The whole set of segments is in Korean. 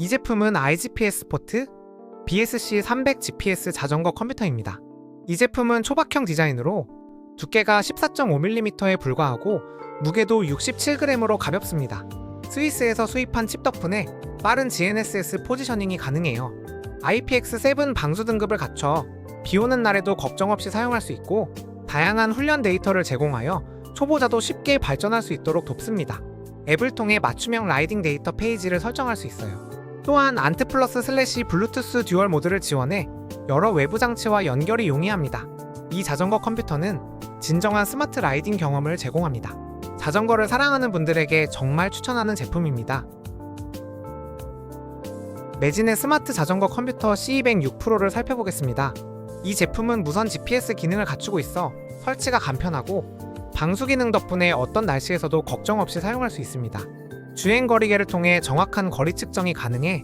이 제품은 IGPS 포트 BSC 300 GPS 자전거 컴퓨터입니다. 이 제품은 초박형 디자인으로 두께가 14.5mm에 불과하고 무게도 67g으로 가볍습니다. 스위스에서 수입한 칩 덕분에 빠른 GNSS 포지셔닝이 가능해요. IPX7 방수 등급을 갖춰 비 오는 날에도 걱정 없이 사용할 수 있고 다양한 훈련 데이터를 제공하여 초보자도 쉽게 발전할 수 있도록 돕습니다. 앱을 통해 맞춤형 라이딩 데이터 페이지를 설정할 수 있어요. 또한 안트 플러스 슬래시 블루투스 듀얼 모드를 지원해 여러 외부 장치와 연결이 용이합니다. 이 자전거 컴퓨터는 진정한 스마트 라이딩 경험을 제공합니다. 자전거를 사랑하는 분들에게 정말 추천하는 제품입니다. 매진의 스마트 자전거 컴퓨터 C206 프로를 살펴보겠습니다. 이 제품은 무선 GPS 기능을 갖추고 있어 설치가 간편하고 방수 기능 덕분에 어떤 날씨에서도 걱정 없이 사용할 수 있습니다. 주행 거리계를 통해 정확한 거리 측정이 가능해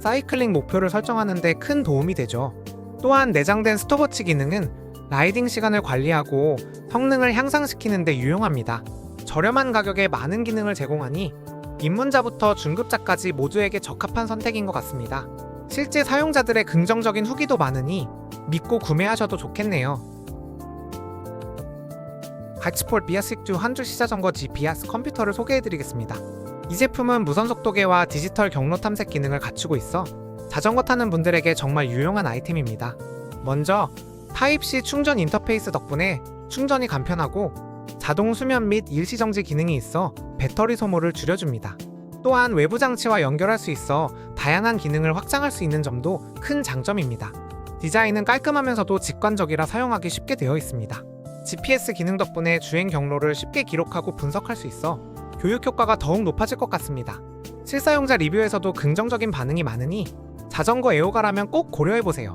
사이클링 목표를 설정하는 데 큰 도움이 되죠. 또한 내장된 스톱워치 기능은 라이딩 시간을 관리하고 성능을 향상시키는 데 유용합니다. 저렴한 가격에 많은 기능을 제공하니 입문자부터 중급자까지 모두에게 적합한 선택인 것 같습니다. 실제 사용자들의 긍정적인 후기도 많으니 믿고 구매하셔도 좋겠네요. 가치폴 비아식주 한줄 시자전거 G 비아스 컴퓨터를 소개해드리겠습니다. 이 제품은 무선 속도계와 디지털 경로 탐색 기능을 갖추고 있어 자전거 타는 분들에게 정말 유용한 아이템입니다. 먼저 타입C 충전 인터페이스 덕분에 충전이 간편하고 자동 수면 및 일시 정지 기능이 있어 배터리 소모를 줄여줍니다. 또한 외부 장치와 연결할 수 있어 다양한 기능을 확장할 수 있는 점도 큰 장점입니다. 디자인은 깔끔하면서도 직관적이라 사용하기 쉽게 되어 있습니다. GPS 기능 덕분에 주행 경로를 쉽게 기록하고 분석할 수 있어 교육 효과가 더욱 높아질 것 같습니다. 실사용자 리뷰에서도 긍정적인 반응이 많으니 자전거 애호가라면 꼭 고려해보세요.